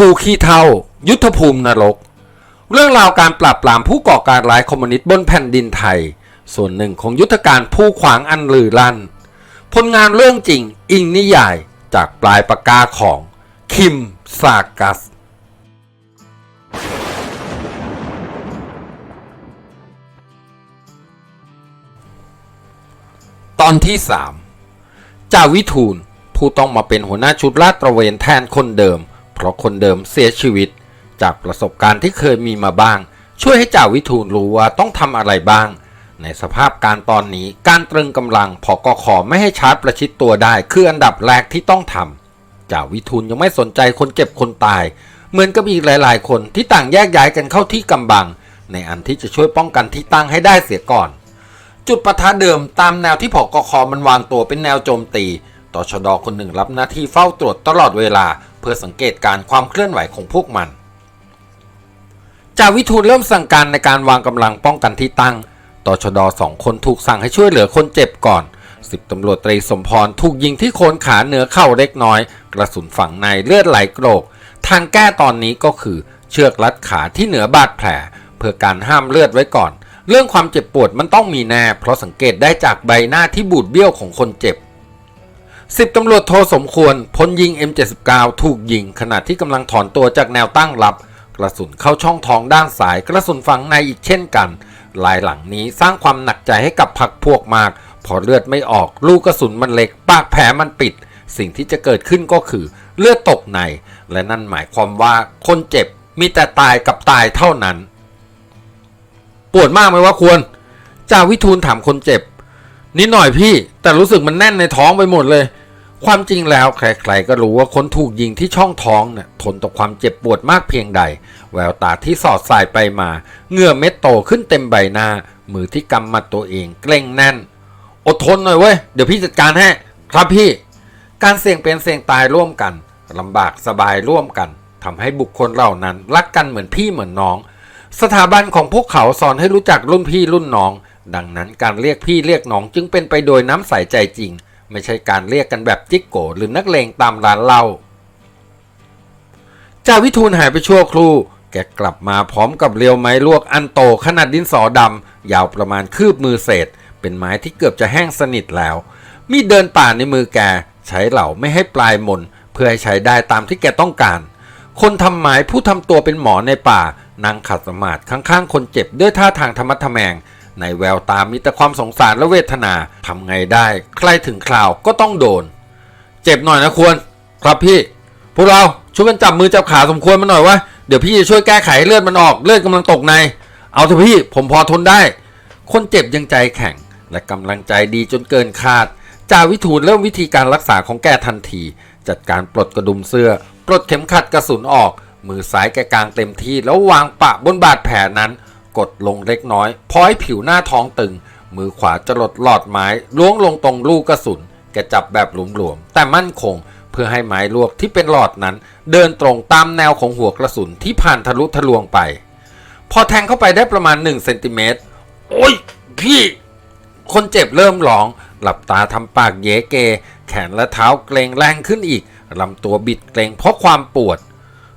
ภูขี้เท่า ยุทธภูมินรก เรื่องราวการปราบปรามผู้ก่อการร้ายคอมมิวนิสต์บนแผ่นดินไทย ส่วนหนึ่งของยุทธการผู้ขวางอันลือลั่น ผลงานเรื่องจริงอิงนิยายจากปลายปากกาของคิมซากัส ตอนที่ 3จ่าวิทูลผู้ต้องมาเป็นหัวหน้าชุดลาดตระเวนแทนคนเดิม เพราะคนเดิมเสียชีวิต จากประสบการณ์ที่เคยมีมาบ้าง ช่วยให้จ่าวิทูลรู้ว่าต้องทำอะไรบ้าง ในสภาพการตอนนี้การตรึงกำลังพอกขอไม่ให้ชาร์จประชิดตัวได้ คืออันดับแรกที่ต้องทำจ่าวิทูลยังไม่สนใจคนเจ็บคนตาย เหมือนกับอีกหลาย ๆ คนที่ต่างแยกย้ายกันเข้าที่กำบัง ในอันที่จะช่วยป้องกันที่ตั้งให้ได้เสียก่อน จุดประทะเดิมตามแนวที่ผกคมันวางตัวเป็นแนวโจมตีต่อชดคนหนึ่งรับหน้าที่เฝ้าตรวจตลอดเวลา พื่อสังเกตการความเคลื่อนไหวของพวกมันจ่าวิทูลเริ่มสั่งการในการวางกำลังป้องกันที่ตั้งตชดสองคนถูกสั่งให้ช่วยเหลือคนเจ็บก่อนสิบตำรวจตรีสมพรถูกยิงที่โคนขาเหนือเข่าเล็กน้อย กระสุนฝังในเลือดไหลโกรก ทางแก้ตอนนี้ก็คือเชือกรัดขาที่เหนือบาดแผล เพื่อการห้ามเลือดไว้ก่อน เรื่องความเจ็บปวดมันต้องมีแน่ เพราะสังเกตได้จากใบหน้าที่บูดเบี้ยวของคนเจ็บ สิบตำรวจโทสมควรพ้นยิง M79 ถูกยิง ขณะที่กำลังถอนตัวจากแนวตั้งรับ กระสุนเข้าช่องท้องด้านซ้ายกระสุนฝังในอีกเช่นกันลายหลังนี้สร้างความหนักใจให้กับพักพวกมาก พอเลือดไม่ออกลูกกระสุนมันเล็ก ปากแผลมันปิด สิ่งที่จะเกิดขึ้นก็คือ เลือดตกใน และนั่นหมายความว่าคนเจ็บมีแต่ตายกับตายเท่านั้น ปวดมากไหมวะควรจ่าวิทูลถามคนเจ็บ นิดหน่อยพี่ แต่รู้สึกมันแน่นในท้องไปหมดเลย ความจริงแล้วใครๆก็รู้ว่าคนถูกยิงที่ช่องท้องเนี่ยทนต่อความเจ็บปวดมากเพียงใด แววตาที่สอดสายไปมาเหงื่อเม็ดโตขึ้นเต็มใบหน้า มือที่กำมัดตัวเองเกร็งแน่น อดทนหน่อยเว้ยเดี๋ยวพี่จัดการให้ครับพี่ การเสี่ยงเป็นเสี่ยงตายร่วมกันลำบากสบายร่วมกันทำให้บุคคลเหล่านั้นรักกันเหมือนพี่เหมือนน้อง สถาบันของพวกเขาสอนให้รู้จักรุ่นพี่รุ่นน้อง ดังนั้นการเรียกพี่เรียกน้องจึงเป็นไปโดยน้ำใสใจจริง ไม่ใช่การเรียกกันแบบจิกโกหรือนักเลงตามร้านเหล้าจ่าวิทูลหายไปชั่วครู่ แกกลับมาพร้อมกับเรียวไม้ลวกอันโตขนาดดินสอดำยาวประมาณคืบมือเศษ เป็นไม้ที่เกือบจะแห้งสนิทแล้ว มีเดินป่าในมือแก ใช้เหล่าไม่ให้ปลายมน เพื่อให้ใช้ได้ตามที่แกต้องการ คนทำไม้ผู้ทำตัวเป็นหมอในป่านั่งขัดสมาธิข้างๆ คนเจ็บด้วยท่าทางธรรมะทแมง ในแววตามีแต่ความสงสารและเวทนาทำไงได้ ใครถึงคราวก็ต้องโดน เจ็บหน่อยนะควร ครับพี่ พวกเราช่วยกันจับมือจับขาสมควรมาหน่อยวะเดี๋ยวพี่จะช่วยแก้ไขเลือดมันออกเลือดกำลังตกใน เอาเถอะพี่ผมพอทนได้ คนเจ็บยังใจแข็ง และกำลังใจดีจนเกินคาดจ่าวิทูลเริ่มวิธีการรักษาของแกทันที จัดการปลดกระดุมเสื้อ ปลดเข็มขัดกระสุนออก มือซ้ายแกกลางเต็มที่แล้ววางปะบนบาดแผลนั้น กดลงเล็กน้อยพอให้ผิวหน้าท้องตึง มือขวาจะหลดหลอดไม้ล้วงลงตรงลูกกระสุน แกจับแบบหลวมๆแต่มั่นคง เพื่อให้ไม้ลวกที่เป็นหลอดนั้น เดินตรงตามแนวของหัวกระสุนที่ผ่านทะลุทะลวงไป พอแทงเข้าไปได้ประมาณ1เซนติเมตรโอ้ยพี่ คนเจ็บเริ่มร้อง หลับตาทำปากเยเก แขนและเท้าเกรงแรงขึ้นอีกลำตัวบิดเกรงเพราะความปวด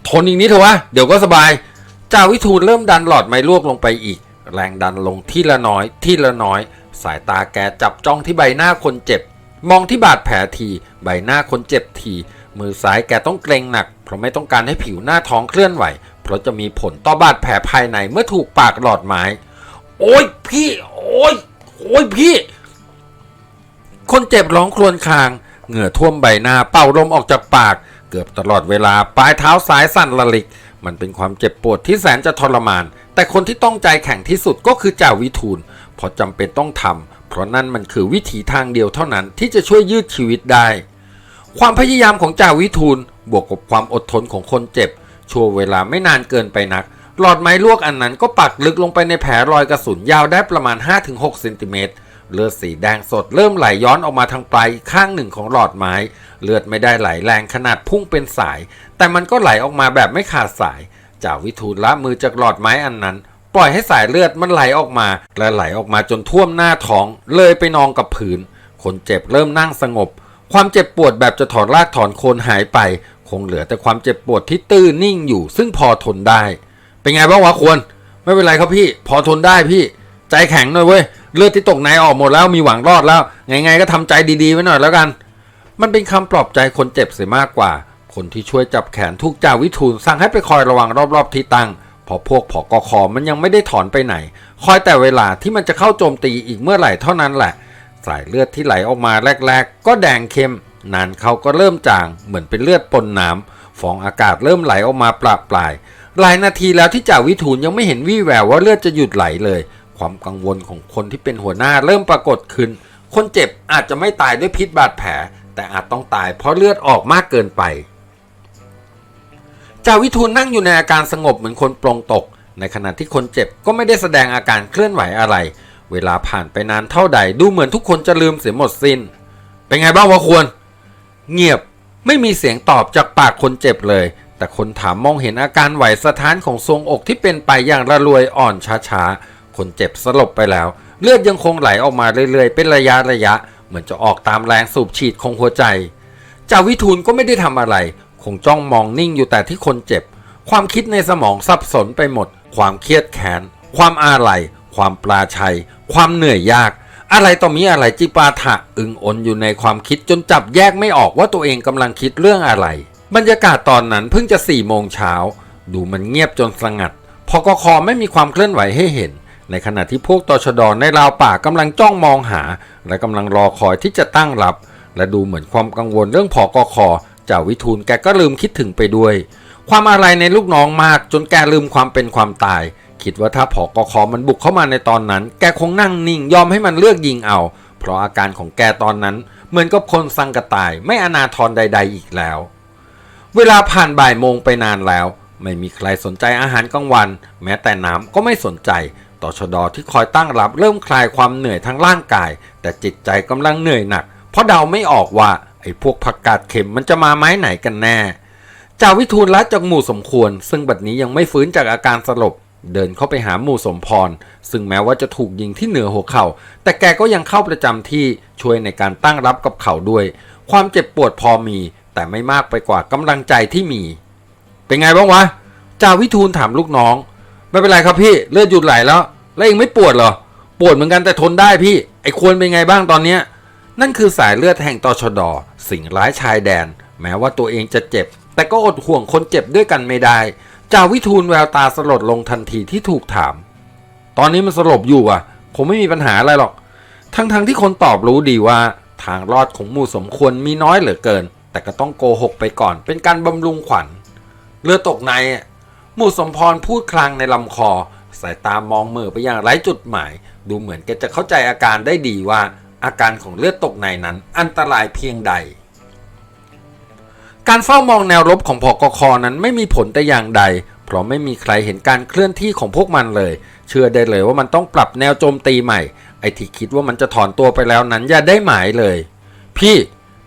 ทนอีกนิดเถอะวะ เดี๋ยวก็สบาย จ่าวิทูลเริ่มดันหลอดไม้ลวกลงไปอีก แรงดันลงที่ละน้อย ที่ละน้อย สายตาแกจับจ้องที่ใบหน้าคนเจ็บ มองที่บาดแผลทีใบหน้าคนเจ็บทีมือซ้ายแกต้องเกรงหนัก เพราะไม่ต้องการให้ผิวหน้าท้องเคลื่อนไหว เพราะจะมีผลต่อบาดแผลภายในเมื่อถูกปากหลอดไม้ โอ้ยพี่ โอ้ยโอ้ยพี่ คนเจ็บร้องครวญคราง เหงื่อท่วมใบหน้าเป่าลมออกจากปาก เกือบตลอดเวลาปลายเท้าซ้ายสั่นระลิก มันเป็นความเจ็บปวดที่แสนจะทรมาน แต่คนที่ต้องใจแข็งที่สุดก็คือจ่าวิทูลเพราะจำเป็นต้องทำเพราะนั่นมันคือวิถีทางเดียวเท่านั้นที่จะช่วยยืดชีวิตได้ ความพยายามของจ่าวิทูลบวกกับความอดทนของคนเจ็บ ชั่วเวลาไม่นานเกินไปนัก หลอดไม้ลวกอันนั้นก็ปักลึกลงไปในแผลรอยกระสุนยาวได้ประมาณ 5-6เซนติเมตร เลือดสีแดงสดเริ่มไหลย้อนออกมาทางปลายข้างหนึ่งของหลอดไม้ เลือดไม่ได้ไหลแรงขนาดพุ่งเป็นสาย แต่มันก็ไหลออกมาแบบไม่ขาดสายจ่าวิทูลละมือจากหลอดไม้อันนั้น ปล่อยให้สายเลือดมันไหลออกมา และไหลออกมาจนท่วมหน้าท้อง เลยไปนองกับผืน คนเจ็บเริ่มนั่งสงบ ความเจ็บปวดแบบจะถอนรากถอนโคนหายไป คงเหลือแต่ความเจ็บปวดที่ตื้อนิ่งอยู่ ซึ่งพอทนได้ เป็นไงบ้างวะควร ไม่เป็นไรครับพี่ พอทนได้พี่ ใจแข็งหน่อยเว้ย เลือดที่ตกในออกหมดแล้วมีหวังรอดแล้วไงๆก็ทำใจดีๆไว้หน่อยแล้วกัน มันเป็นคำปลอบใจคนเจ็บเสียมากกว่า คนที่ช่วยจับแขนทุกจ่าวิทูลสั่งให้ไปคอยระวังรอบๆที่ตั้งเพอพวกผอกอคอมันยังไม่ได้ถอนไปไหน คอยแต่เวลาที่มันจะเข้าโจมตีอีกเมื่อไหร่เท่านั้นแหละ สายเลือดที่ไหลออกมาแรก ๆ ก็แดงเข้ม นานเขาก็เริ่มจาง เหมือนเป็นเลือดปนน้ำฟองอากาศเริ่มไหลออกมาปราบปลาย หลายนาทีแล้วที่จ่าวิทูลยังไม่เห็นวี่แววว่าเลือดจะหยุดไหลเลย ความกังวลของคนที่เป็นหัวหน้าเริ่มปรากฏขึ้น คนเจ็บอาจจะไม่ตายด้วยพิษบาดแผล แต่อาจต้องตายเพราะเลือดออกมากเกินไปจ่าวิทูลนั่งอยู่ในอาการสงบเหมือนคนปลงตก ในขณะที่คนเจ็บก็ไม่ได้แสดงอาการเคลื่อนไหวอะไร เวลาผ่านไปนานเท่าใดดูเหมือนทุกคนจะลืมเสียหมดสิน้น เป็นไงบ้างวะควร เงียบไม่มีเสียงตอบจากปากคนเจ็บเลย แต่คนถามมองเห็นอาการไหวสะท้านของทรงอกที่เป็นไปอย่างระรวยอ่อนช้าๆ คนเจ็บสลบไปแล้ว เลือดยังคงไหลออกมาเรื่อยๆ เป็นระยะระยะ เหมือนจะออกตามแรงสูบฉีดของหัวใจจ่าวิทูลก็ไม่ได้ทำอะไร คงจ้องมองนิ่งอยู่แต่ที่คนเจ็บ ความคิดในสมองสับสนไปหมด ความเครียดแค้น ความอาลัย ความปลาชัย ความเหนื่อยยาก อะไรต่อมีอะไรจิปาถะอึงอนอยู่ในความคิดจนจับแยกไม่ออกว่าตัวเองกำลังคิดเรื่องอะไร บรรยากาศตอนนั้นเพิ่งจะสี่โมงเช้า ดูมันเงียบจนสงัดพอกคอไม่มีความเคลื่อนไหวให้เห็น ในขณะที่พวกตชดในราวป่ากำลังจ้องมองหา และกำลังรอคอยที่จะตั้งรับ และดูเหมือนความกังวลเรื่องพอกคเจ้าวิทูลแกก็ลืมคิดถึงไปด้วย ความอะไรในลูกน้องมากจนแกลืมความเป็นความตาย คิดว่าถ้าผอกคอมันบุกเข้ามาในตอนนั้น แกคงนั่งนิ่งยอมให้มันเลือกยิงเอา เพราะอาการของแกตอนนั้น เหมือนกับคนสังกะตายไม่อนาทรใด ๆ อีกแล้ว เวลาผ่านบ่ายโมงไปนานแล้ว ไม่มีใครสนใจอาหารกลางวัน แม้แต่น้ำก็ไม่สนใจ ต่อชดที่คอยตั้งรับเริ่มคลายความเหนื่อยทั้งร่างกาย แต่จิตใจกำลังเหนื่อยหนัก เพราะเดาไม่ออกว่าไอ้พวกผักกาดเข็มมันจะมาไม้ไหนกันแน่จ่าวิทูลละจากหมู่สมควร ซึ่งบัดนี้ยังไม่ฟื้นจากอาการสลบ เดินเข้าไปหาหมู่สมพร ซึ่งแม้ว่าจะถูกยิงที่เหนือหัวเขา่า แต่แกก็ยังเข้าประจำที่ช่วยในการตั้งรับกับเขาด้วย ความเจ็บปวดพอมี แต่ไม่มากไปกว่ากำลังใจที่มี เป็นไงบ้างวะจ่าวิทูลถามลูกน้อง ไม่เป็นไรครับพี่เลือดหยุดไหลแล้ว แล้วเองไม่ปวดเหรอ ปวดเหมือนกันแต่ทนได้พี่ ไอ้ควรเป็นไงบ้างตอนเนี้ย นั่นคือสายเลือดแห่งตชด สิ่งร้ายชายแดน แม้ว่าตัวเองจะเจ็บ แต่ก็อดห่วงคนเจ็บด้วยกันไม่ได้จ่าวิทูลแววตาสลดลงทันทีที่ถูกถาม ตอนนี้มันสลบอยู่อะคงไม่มีปัญหาอะไรหรอก ทั้งๆทที่คนตอบรู้ดีว่า ทางรอดของหมู่สมควรมีน้อยเหลือเกิน แต่ก็ต้องโกหกไปก่อน เป็นการบำรุงขวัญ เลือดตกใน หมู่สมพรพูดคลางในลำคอ สายตามองเมื่อไปอย่างไร้จุดหมาย ดูเหมือนแกจะเข้าใจอาการได้ดีว่า อาการของเลือดตกในนั้นอันตรายเพียงใด การเฝ้ามองแนวรบของพอกคอนั้นไม่มีผลแต่อย่างใด เพราะไม่มีใครเห็นการเคลื่อนที่ของพวกมันเลย เชื่อได้เลยว่ามันต้องปรับแนวโจมตีใหม่ ไอ้ที่คิดว่ามันจะถอนตัวไปแล้วนั้นอย่าได้หมายเลย พี่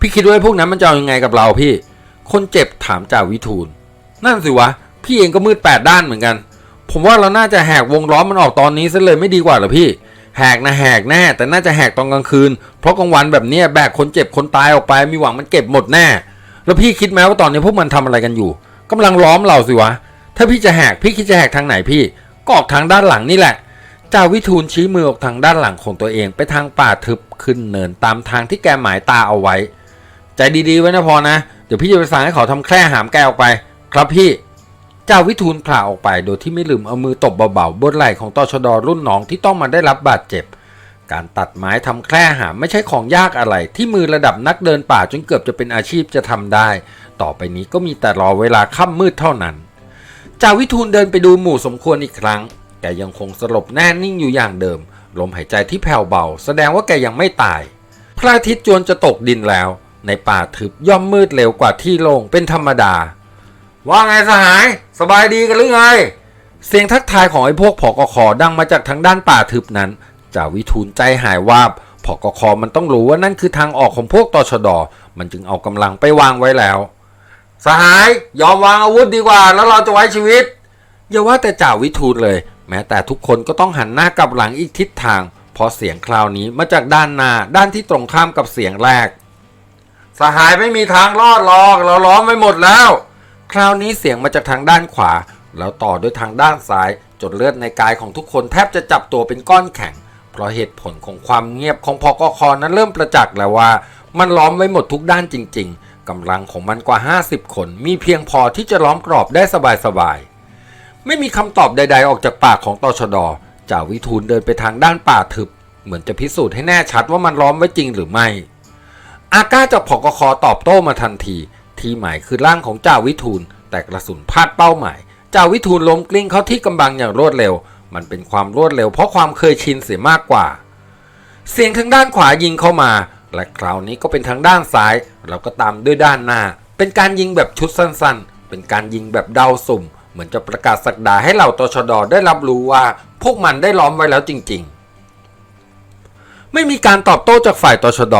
พี่คิดว่าพวกนั้นมันจะเอายังไงกับเราพี่ คนเจ็บถามจ่าวิทูลนั่นสิวะ พี่เองก็มืดแปดด้านเหมือนกัน ผมว่าเราน่าจะแหกวงล้อมมันออกตอนนี้ซะเลยไม่ดีกว่าหรอพี่ แหกนะแหกแน่ แต่น่าจะแหกตอนกลางคืน เพราะกลางวันแบบนี้แบกคนเจ็บคนตายออกไปมีหวังมันเก็บหมดแน่ แล้วพี่คิดไหมว่าตอนนี้พวกมันทำอะไรกันอยู่กำลังล้อมเราสิวะ ถ้าพี่จะแหกพี่คิดจะแหกทางไหนพี่ก็ออกทางด้านหลังนี่แหละจ่าวิทูลชี้มือออกทางด้านหลังของตัวเองไปทางป่าทึบขึ้นเนินตามทางที่แกหมายตาเอาไว้ ใจดีๆไว้นะพอนะ เดี๋ยวพี่จะไปสั่งให้เขาทำแคร่หามแกออกไป ครับพี่ จ้าวิทูลพลาออกไปโดยที่ไม่ลืมเอามือตบเบาๆบนไหล่ของตชดรุ่นน้องที่ต้องมาได้รับบาดเจ็บ การตัดไม้ทำแคร่หาไม่ใช่ของยากอะไร ที่มือระดับนักเดินป่าจนเกือบจะเป็นอาชีพจะทำได้ ต่อไปนี้ก็มีแต่รอเวลาค่ำมืดเท่านั้นจ่าวิทูลเดินไปดูหมู่สมควรอีกครั้ง แกยังคงสลบแน่นิ่งอยู่อย่างเดิม ลมหายใจที่แผ่วเบา แสดงว่าแกยังไม่ตาย พระอาทิตย์จวนจะตกดินแล้ว ในป่าทึบย่อมมืดเร็วกว่าที่โล่งเป็นธรรมดา ว่าไงสหาย สบายดีกันหรือไง เสียงทักทายของไอ้พวกผอกคอดังมาจากทางด้านป่าทึบนั้นจ่าวิทูลใจหายวาบผอกคอมันต้องรู้ว่านั่นคือทางออกของพวกตชด มันจึงเอากำลังไปวางไว้แล้วสหายยอมวางอาวุธดีกว่า แล้วเราจะไว้ชีวิตอย่าว่าแต่จ่าวิทูลเลย แม้แต่ทุกคนก็ต้องหันหน้ากลับหลังอีกทิศทาง เพราะเสียงคราวนี้มาจากด้านหน้าด้านที่ตรงข้ามกับเสียงแรก สหายไม่มีทางรอดหรอกเราล้อมไว้หมดแล้ว คราวนี้เสียงมาจากทางด้านขวา แล้วต่อด้วยทางด้านซ้าย จนเลือดในกายของทุกคนแทบจะจับตัวเป็นก้อนแข็ง เพราะเหตุผลของความเงียบของพกคอนั้นเริ่มประจักษ์แล้วว่า มันล้อมไว้หมดทุกด้านจริง ๆกำลังของมันกว่า 50 คนมีเพียงพอที่จะล้อมกรอบได้สบายๆไม่มีคำตอบใด ๆ ออกจากปากของตชดจ่าวิทูลเดินไปทางด้านป่าทึบ เหมือนจะพิสูจน์ให้แน่ชัดว่ามันล้อมไว้จริงหรือไม่ อาก้าจากพกคอตอบโต้มาทันที ที่หมายคือร่างของจ่าวิทูลแต่กระสุนพลาดเป้าหมายจ่าวิทูลล้มกลิ้งเข้าที่กำบังอย่างรวดเร็ว มันเป็นความรวดเร็วเพราะความเคยชินเสียมากกว่า เสียงทางด้านขวายิงเข้ามา และคราวนี้ก็เป็นทางด้านซ้ายแล้วก็ตามด้วยด้านหน้า เป็นการยิงแบบชุดสั้นๆ เป็นการยิงแบบเดาสุ่ม เหมือนจะประกาศสักดาให้เหล่าตชดได้รับรู้ว่า พวกมันได้ล้อมไว้แล้วจริง ๆ ไม่มีการตอบโต้จากฝ่ายตชด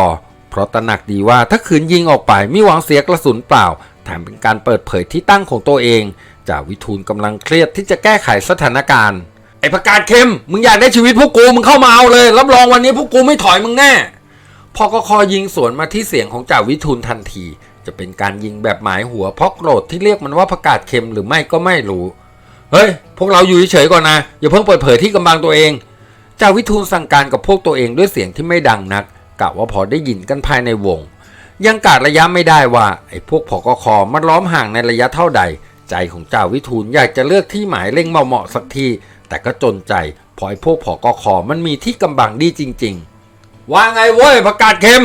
เพราะตระหนักดีว่าถ้าขืนยิงออกไปมีหวังเสียกระสุนเปล่าแถมเป็นการเปิดเผยที่ตั้งของตัวเองจ่าวิทูลกำลังเครียดที่จะแก้ไขสถานการณ์ ไอ้ประกาศเข้ม มึงอยากได้ชีวิตพวกกูมึงเข้ามาเอาเลย รับรองวันนี้พวกกูไม่ถอยมึงแน่พอกคอยิงสวนมาที่เสียงของจ่าวิทูลทันที จะเป็นการยิงแบบหมายหัวเพราะโกรธที่เรียกมันว่าประกาศเค็มหรือไม่ก็ไม่รู้เฮ้ย พวกเราอยู่เฉยๆก่อนนะ อย่าเพิ่งเปิดเผยที่กำบังตัวเองจ่าวิทูลสั่งการกับพวกตัวเองด้วยเสียงที่ไม่ดังนัก กะว่าพอได้ยินกันภายในวง ยังกาดระยะไม่ได้ว่าไอ้พวกพอกคอมันล้อมห่างในระยะเท่าใด ใจของเจ่าวิทูลอยากจะเลือกที่หมายเล็งเหมาะสักที แต่ก็จนใจพราะไอ้พวกพอกคอมันมีที่กำบังดีจริง ๆ ว่าไงเว้ยประกาศเข็ม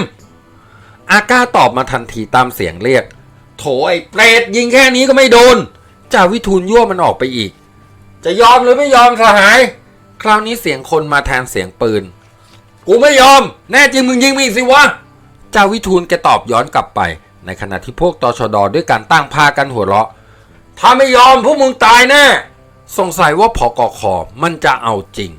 อาก้าตอบมาทันทีตามเสียงเรียก โถไอ้เปรตยิงแค่นี้ก็ไม่โดนจ่าวิทูลยั่วมันออกไปอีก จะยอมหรือไม่ยอมสหาย คราวนี้เสียงคนมาแทนเสียงปืน กูไม่ยอม แน่จริงมึงยิงมีสิวะ เจ้าวิทูลแกตอบย้อนกลับไป ในขณะที่พวกตชดด้วยการตั้งพากันหัวเราะ ถ้าไม่ยอมพวกมึงตายแน่ สงสัยว่าพอกคมันจะเอาจริง